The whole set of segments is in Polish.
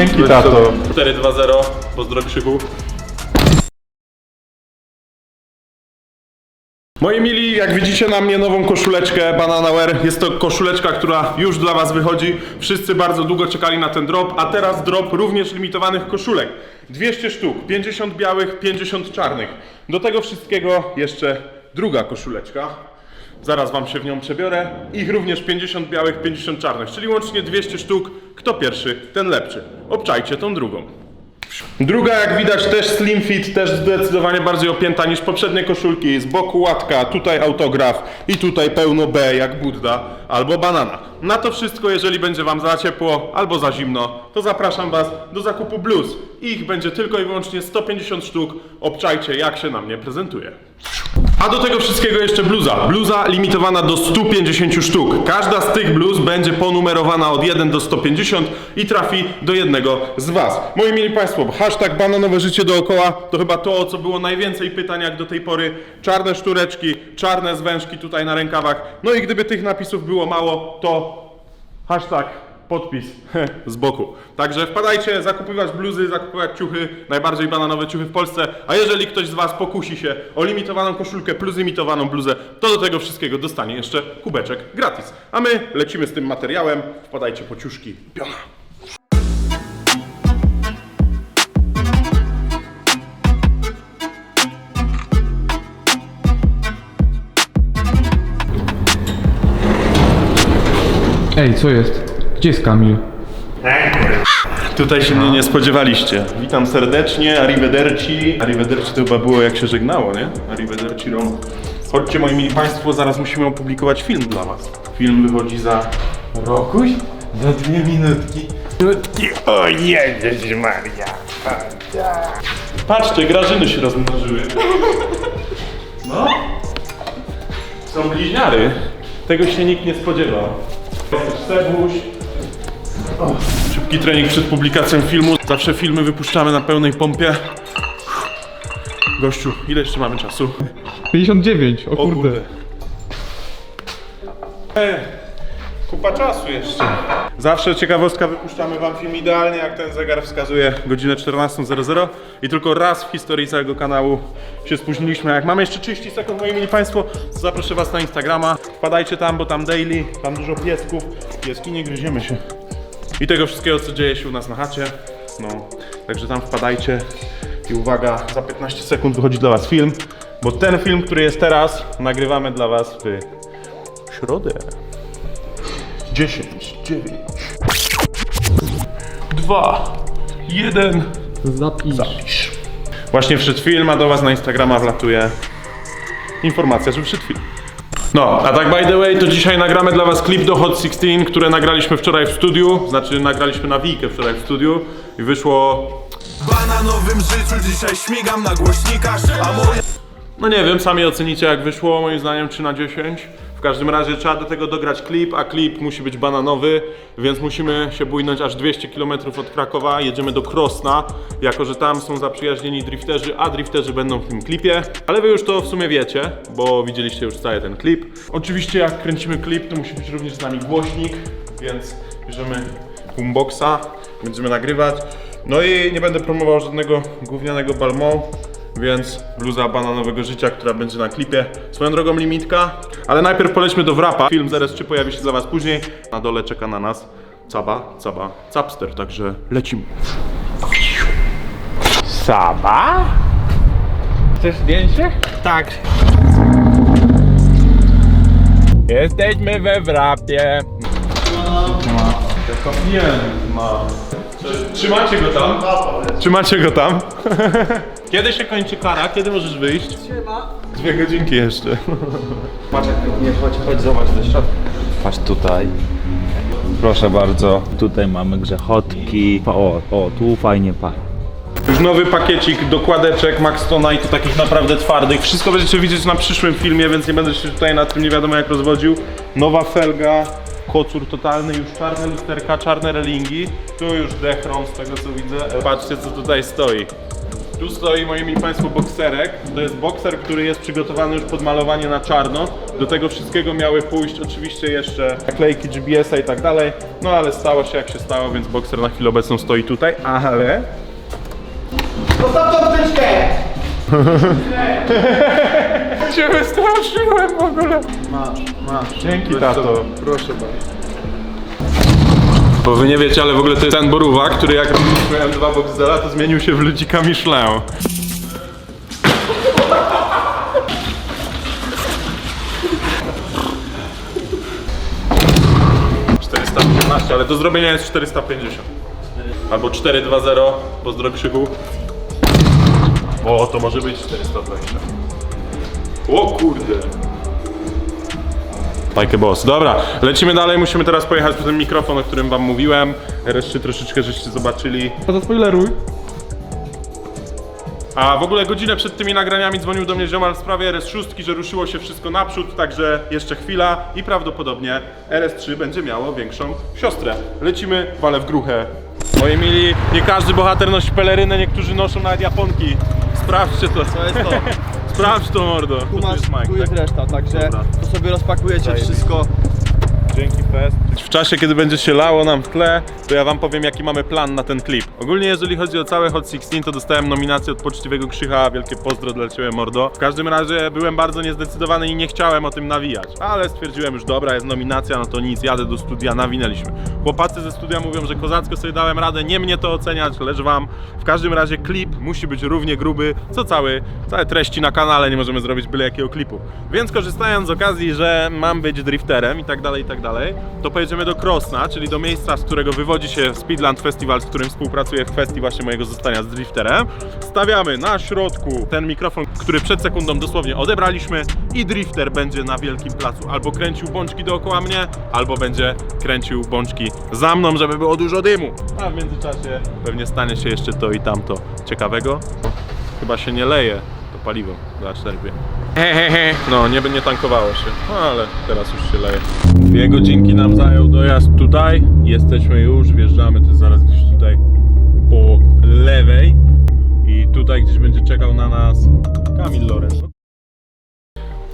Dzięki, tato. 4-2-0, pozdro Krzychu. Moi mili, jak widzicie na mnie nową koszuleczkę Bananaware. Jest to koszuleczka, która już dla was wychodzi. Wszyscy bardzo długo czekali na ten drop, a teraz drop również limitowanych koszulek. 200 sztuk, 50 białych, 50 czarnych. Do tego wszystkiego jeszcze druga koszuleczka. Zaraz wam się w nią przebiorę. Ich również 50 białych, 50 czarnych, czyli łącznie 200 sztuk. Kto pierwszy, ten lepszy. Obczajcie tą drugą. Druga, jak widać, też slim fit, też zdecydowanie bardziej opięta niż poprzednie koszulki. Z boku łatka, tutaj autograf i tutaj pełno B jak Budda albo banana. Na to wszystko, jeżeli będzie Wam za ciepło albo za zimno, to zapraszam Was do zakupu bluz. Ich będzie tylko i wyłącznie 150 sztuk. Obczajcie, jak się na mnie prezentuje. A do tego wszystkiego jeszcze bluza. Bluza limitowana do 150 sztuk. Każda z tych bluz będzie ponumerowana od 1 do 150 i trafi do jednego z Was. Moi mili Państwo, hashtag bananowe życie dookoła to chyba to, o co było najwięcej pytań jak do tej pory. Czarne sztureczki, czarne zwężki tutaj na rękawach. No i gdyby tych napisów było mało, to hashtag podpis z boku. Także wpadajcie, zakupywać bluzy, zakupywać ciuchy, najbardziej bananowe ciuchy w Polsce. A jeżeli ktoś z Was pokusi się o limitowaną koszulkę plus limitowaną bluzę, to do tego wszystkiego dostanie jeszcze kubeczek gratis. A my lecimy z tym materiałem. Wpadajcie po ciuszki. Piona. Ej, co jest? Gdzie jest Kamil? Tutaj się mnie nie spodziewaliście. Witam serdecznie, arrivederci. Arrivederci to chyba było jak się żegnało, nie? Arrivederci Roma. Chodźcie moi mili Państwo, zaraz musimy opublikować film dla Was. Film wychodzi za Rokuś? Za dwie minutki. O Jezus Maria. Patrzcie, grażyny się rozmnożyły. No. Są bliźniary. Tego się nikt nie spodziewał. Jest Sebuś. Szybki trening przed publikacją filmu. Zawsze filmy wypuszczamy na pełnej pompie. Gościu, ile jeszcze mamy czasu? 59, o O kurde. E, kupa czasu jeszcze. Zawsze ciekawostka, wypuszczamy wam film idealnie, jak ten zegar wskazuje godzinę 14.00 i tylko raz w historii całego kanału się spóźniliśmy. Jak mamy jeszcze 30 sekund, moi mili Państwo, to zaproszę was na Instagrama. Wpadajcie tam, bo tam daily, tam dużo piesków. Pieski nie gryziemy się. I tego wszystkiego, co dzieje się u nas na chacie. No, także tam wpadajcie. I uwaga, za 15 sekund wychodzi dla was film, bo ten film, który jest teraz, nagrywamy dla was w środę. 10, 9, 2, 1. Zapisz. Zapisz. Właśnie wszedł film, a do Was na Instagrama wlatuje informacja, że wszedł film. No, a tak by the way, to dzisiaj nagramy dla Was klip do Hot 16, które nagraliśmy wczoraj w studiu, znaczy nagraliśmy na Wikę wczoraj w studiu i wyszło bananowym życiu dzisiaj śmigam na głośnikach A moja No nie wiem, sami ocenicie jak wyszło, moim zdaniem 3 na 10. W każdym razie trzeba do tego dograć klip, a klip musi być bananowy, więc musimy się bójnąć aż 200 km od Krakowa. Jedziemy do Krosna, jako że tam są zaprzyjaźnieni drifterzy, a drifterzy będą w tym klipie. Ale wy już to w sumie wiecie, bo widzieliście już cały ten klip. Oczywiście jak kręcimy klip, to musi być również z nami głośnik, więc bierzemy boomboxa, będziemy nagrywać. No i nie będę promował żadnego gównianego Balmont, więc bluza bananowego życia, która będzie na klipie. Swoją drogą limitka, ale najpierw polećmy do wrapa. Film zaraz czy pojawi się dla was później. Na dole czeka na nas Caba, Caba, Capster, także lecimy. Saba? Chcesz zdjęcie? Tak. Jesteśmy we wrapie. Nie ma. Trzymacie go tam? Trzymacie go tam? Kiedy się kończy kara? Kiedy możesz wyjść? Dwie godzinki jeszcze. Patrz, nie chodź, chodź, zobacz do środka. Patrz tutaj. Proszę bardzo. Tutaj mamy grzechotki. O, o, tu fajnie pa. Już nowy pakiecik dokładeczek Maxtona i to takich naprawdę twardych. Wszystko będziecie widzieć na przyszłym filmie, więc nie będę się tutaj nad tym nie wiadomo jak rozwodził. Nowa felga, kocur totalny, już czarne lusterka, czarne relingi. Tu już dechron z tego co widzę. Patrzcie co tutaj stoi. Tu stoi, moi mili Państwo, bokserek. To jest bokser, który jest przygotowany już pod malowanie na czarno. Do tego wszystkiego miały pójść oczywiście jeszcze naklejki GBS-a i tak dalej. No ale stało się jak się stało, więc bokser na chwilę obecną stoi tutaj, ale... Cię wystraszyłem w ogóle. Masz, masz. Dzięki tato. Proszę bardzo. Bo wy nie wiecie, ale w ogóle to jest ten Boruwa, który jak robiliśmy M2 Boxdela, to zmienił się w ludzika Michelin. ...415, ale do zrobienia jest 450. Albo 420, pozdro krzyku. O, to może być 420. O kurde. Like a boss. Dobra, lecimy dalej. Musimy teraz pojechać po ten mikrofon, o którym wam mówiłem. Reszcie troszeczkę żeście zobaczyli. To zaspoileruj. A w ogóle godzinę przed tymi nagraniami dzwonił do mnie ziomal w sprawie RS6, że ruszyło się wszystko naprzód, także jeszcze chwila i prawdopodobnie RS3 będzie miało większą siostrę. Lecimy, wale w gruchę. Moi mili, nie każdy bohater nosi pelerynę, niektórzy noszą nawet japonki. Sprawdźcie to. Co jest to? Sprawdź to, mordo. Tu, To masz, jest Mike, tu jest tak? reszta, także Dobra. to sobie rozpakujecie wszystko. Dzięki Fest. W czasie, kiedy będzie się lało nam w tle, to ja wam powiem, jaki mamy plan na ten klip. Ogólnie, jeżeli chodzi o całe Hot 16, to dostałem nominację od Poczciwego Krzycha. Wielkie pozdro dla Ciebie, mordo. W każdym razie byłem bardzo niezdecydowany i nie chciałem o tym nawijać. Ale stwierdziłem już, dobra, jest nominacja, no to nic, jadę do studia, nawinęliśmy. Chłopacy ze studia mówią, że kozacko sobie dałem radę, nie mnie to oceniać, lecz wam. W każdym razie klip musi być równie gruby, co cały, całe treści na kanale, nie możemy zrobić byle jakiego klipu. Więc korzystając z okazji, że mam być drifterem i tak dalej, i tak dalej, to pojedziemy do Krosna, czyli do miejsca, z którego wywodzi się Speedland Festival, z którym współpracuję w kwestii właśnie mojego zostania z drifterem. Stawiamy na środku ten mikrofon, który przed sekundą dosłownie odebraliśmy i drifter będzie na wielkim placu albo kręcił bączki dookoła mnie, albo będzie kręcił bączki za mną, żeby było dużo dymu. A w międzyczasie pewnie stanie się jeszcze to i tamto ciekawego. Chyba się nie leje to paliwo dla 4 Hehehe. No, nie, nie tankowało się, no ale teraz już się leje. Dwie godzinki nam zajął dojazd tutaj. Jesteśmy już, wjeżdżamy, to zaraz gdzieś tutaj po lewej. I tutaj gdzieś będzie czekał na nas Kamil Lorenz.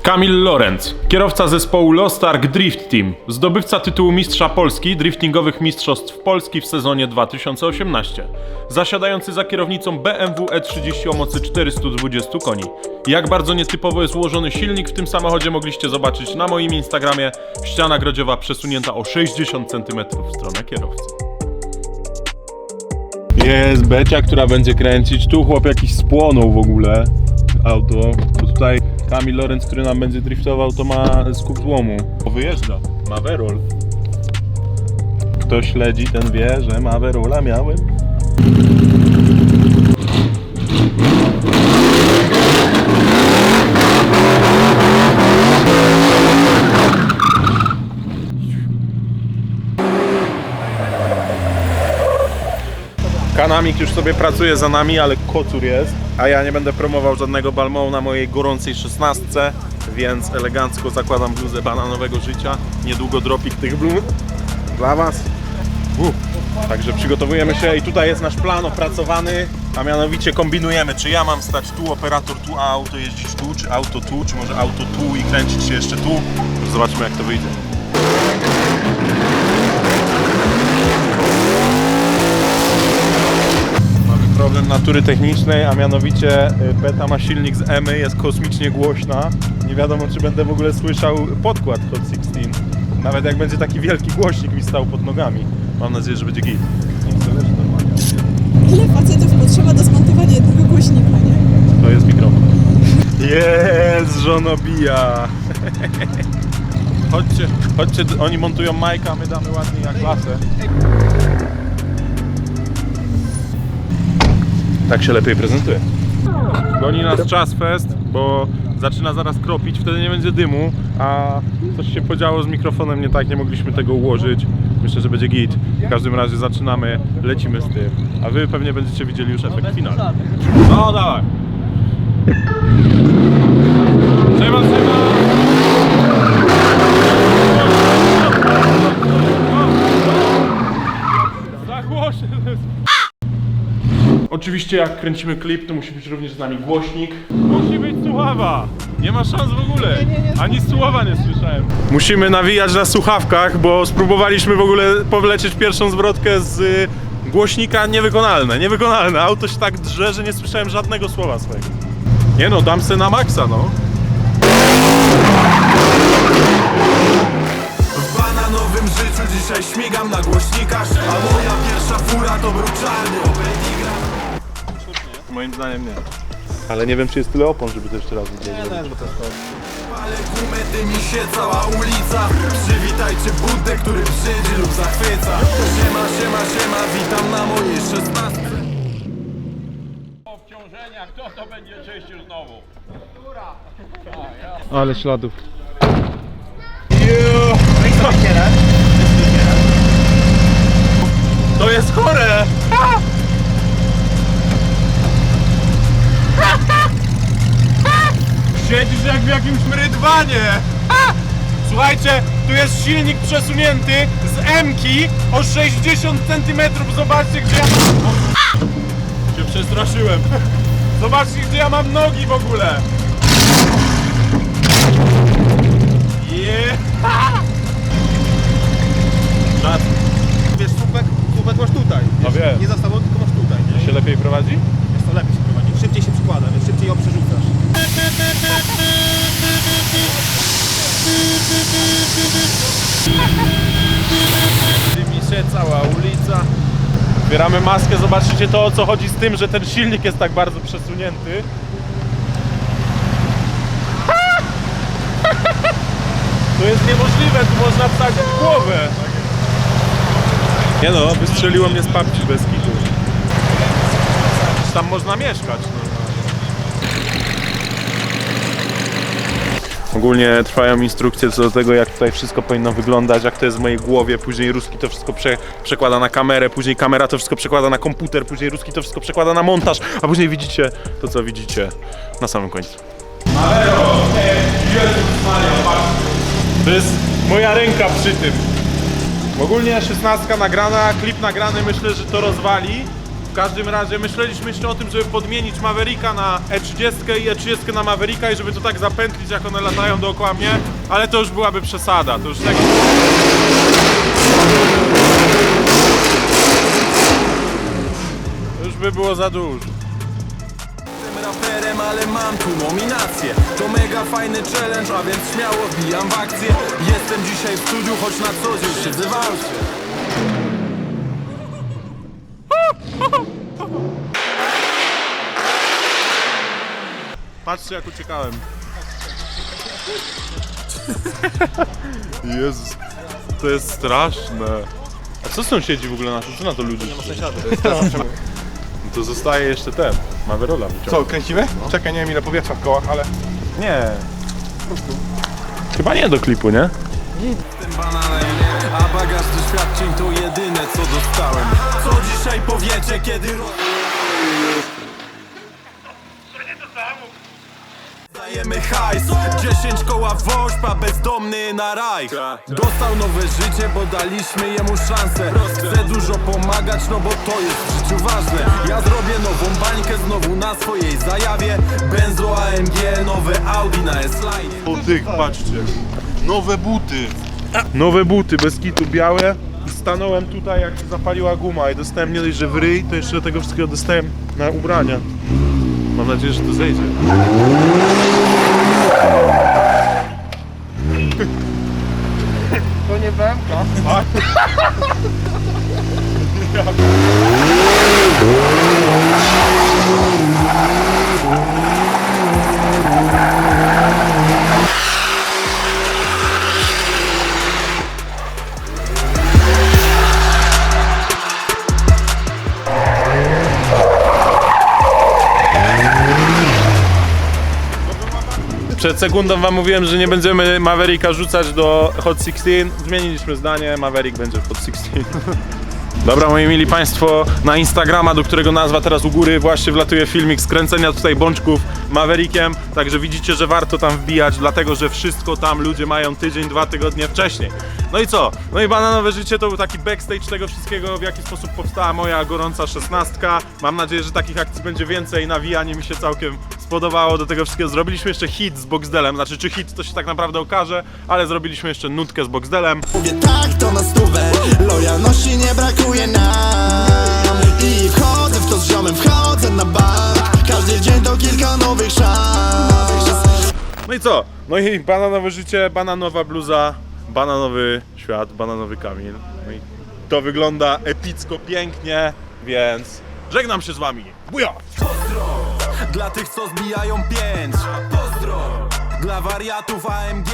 Kamil Lorenz, kierowca zespołu Lost Ark Drift Team, zdobywca tytułu Mistrza Polski driftingowych Mistrzostw Polski w sezonie 2018, zasiadający za kierownicą BMW E30 o mocy 420 koni. Jak bardzo nietypowo jest ułożony silnik w tym samochodzie mogliście zobaczyć na moim Instagramie, ściana grodziowa przesunięta o 60 cm w stronę kierowcy. Jest Becia, która będzie kręcić. Tu chłop jakiś spłonął w ogóle auto. To tutaj Kamil Lorenz, który nam będzie driftował, to ma skup złomu. Wyjeżdża. Ma Verol. Kto śledzi, ten wie, że ma Verola miałem. Kanamik już sobie pracuje za nami, ale kocur jest. A ja nie będę promował żadnego balmą na mojej gorącej szesnastce, więc elegancko zakładam bluzę bananowego życia. Niedługo dropik tych bluz dla Was. Uff. Także przygotowujemy się i tutaj jest nasz plan opracowany, a mianowicie kombinujemy, czy ja mam stać tu, operator tu, a auto jeździć tu, czy auto tu, czy może auto tu i kręcić się jeszcze tu. Zobaczmy jak to wyjdzie. Mamy problem natury technicznej, a mianowicie y, beta ma silnik z EMY, jest kosmicznie głośna. Nie wiadomo, czy będę w ogóle słyszał podkład Hot 16. Nawet jak będzie taki wielki głośnik mi stał pod nogami. Mam nadzieję, że będzie git. Ile facetów potrzeba do zmontowania jednego głośnika, nie? To jest mikrofon. Jest, żonobija. Chodźcie, chodźcie, oni montują majka, a my damy ładnie jak klasę. Tak się lepiej prezentuje. Goni nas czas fest, bo zaczyna zaraz kropić, wtedy nie będzie dymu, a coś się podziało z mikrofonem nie tak, nie mogliśmy tego ułożyć. Myślę, że będzie git. W każdym razie zaczynamy, lecimy z tym, a wy pewnie będziecie widzieli już efekt finalny. No dawaj. Trzeba, trzeba! Za głośno. Oczywiście jak kręcimy klip, to musi być również z nami głośnik. Musi być słuchawa! Nie ma szans w ogóle. Ani słowa nie słyszałem. Musimy nawijać na słuchawkach, bo spróbowaliśmy w ogóle powlecieć pierwszą zwrotkę z y, głośnika. Niewykonalne, niewykonalne. Auto się tak drze, że nie słyszałem żadnego słowa swojego. Nie no, dam se na maksa, no. W bananowym życiu dzisiaj śmigam na głośnikach A moja pierwsza fura to był czarny Moim zdaniem nie. Ale nie wiem, czy jest tyle opon, żeby to jeszcze raz widzieć. Ale gumę dymi się cała ulica Przywitajcie Buddę, który przyjdzie lub zachwyca Siema, siema, siema, witam na mojej szesnastce Ale śladów. To jest chore! Ha! Siedzisz jak w jakimś rydwanie! Ha! Słuchajcie, tu jest silnik przesunięty z M-ki o 60 cm. Zobaczcie, gdzie ja... O, się przestraszyłem. Zobaczcie, gdzie ja mam nogi w ogóle. Yeah. Czad. Wiesz, słupek, słupek masz tutaj. Wiesz, wiem. Nie za sobą, tylko masz tutaj. Nie? się lepiej prowadzi? Jest to lepiej się prowadzi. Szybciej się przykłada, więc szybciej ją przerzucasz. Dymi się cała ulica. Zbieramy maskę, zobaczycie to o co chodzi z tym, że ten silnik jest tak bardzo przesunięty. To jest niemożliwe, tu można wsadzić w głowę. Nie no, wystrzeliło mnie z papci bez kitu. Tam można mieszkać. No. Ogólnie trwają instrukcje co do tego, jak tutaj wszystko powinno wyglądać, jak to jest w mojej głowie. Później Ruski to wszystko prze, przekłada na kamerę, później kamera to wszystko przekłada na komputer, później Ruski to wszystko przekłada na montaż, a później widzicie to, co widzicie na samym końcu. To jest moja ręka przy tym. Ogólnie 16 nagrana, klip nagrany, myślę, że to rozwali. Każdym razie myśleliśmy jeszcze o tym, żeby podmienić Mavericka na E30 i E30 na Mavericka i żeby to tak zapętlić, jak one latają dookoła mnie, ale to już byłaby przesada. To już tak... Już by było za dużo. Raperem, ale mam tu nominację To mega fajny challenge, a więc śmiało wbijam w akcję Jestem dzisiaj w studiu, choć na co dzień siedzę w Patrzcie jak uciekałem. Jezus, to jest straszne. A co sąsiedzi w ogóle na to? Co na to ludzie? Nie ma To zostaje jeszcze ten, Maverola Co, kręcimy? Czekaj, nie wiem ile powietrza w kołach, ale... Nie. Chyba nie do klipu, nie? Bananem, a bagaż doświadczeń to jedyne co dostałem Co dzisiaj powiecie, kiedy ro... Dajemy hajs, 10 koła woźba, bezdomny na raj Dostał nowe życie, bo daliśmy jemu szansę Chcę dużo pomagać, no bo to jest w życiu ważne Ja zrobię nową bańkę znowu na swojej zajawie Benzo AMG, nowe Audi na S-Line O tych, patrzcie. Nowe buty. Nowe buty, bez kitu, białe. I stanąłem tutaj, jak się zapaliła guma i dostałem nie dość, że w ryj, to jeszcze do tego wszystkiego dostałem na ubrania. Mam nadzieję, że to zejdzie. To nie BMK. Przed sekundą wam mówiłem, że nie będziemy Mavericka rzucać do Hot 16. Zmieniliśmy zdanie, Maverick będzie w Hot 16. Dobra, moi mili Państwo, na Instagrama, do którego nazwa teraz u góry, właśnie wlatuje filmik skręcenia tutaj bączków Maverickiem, także widzicie, że warto tam wbijać, dlatego że wszystko tam ludzie mają tydzień, dwa tygodnie wcześniej. No i co? No i bananowe życie to był taki backstage tego wszystkiego, w jaki sposób powstała moja gorąca szesnastka. Mam nadzieję, że takich akcji będzie więcej, nawijanie mi się całkiem spodobało do tego wszystkiego. Zrobiliśmy jeszcze hit z Boxdelem, znaczy czy hit to się tak naprawdę okaże, ale zrobiliśmy jeszcze nutkę z Boxdelem. Mówię tak, to na stówę Lojalności nie brakuje nam I wchodzę w to z ziomem, wchodzę na bank Każdy dzień to kilka nowych szans No i co? No i bananowe życie, bananowa bluza, bananowy świat, bananowy Kamil. No i to wygląda epicko, pięknie, więc żegnam się z wami. Buja! Dla tych co zbijają pięć Pozdro Dla wariatów AMG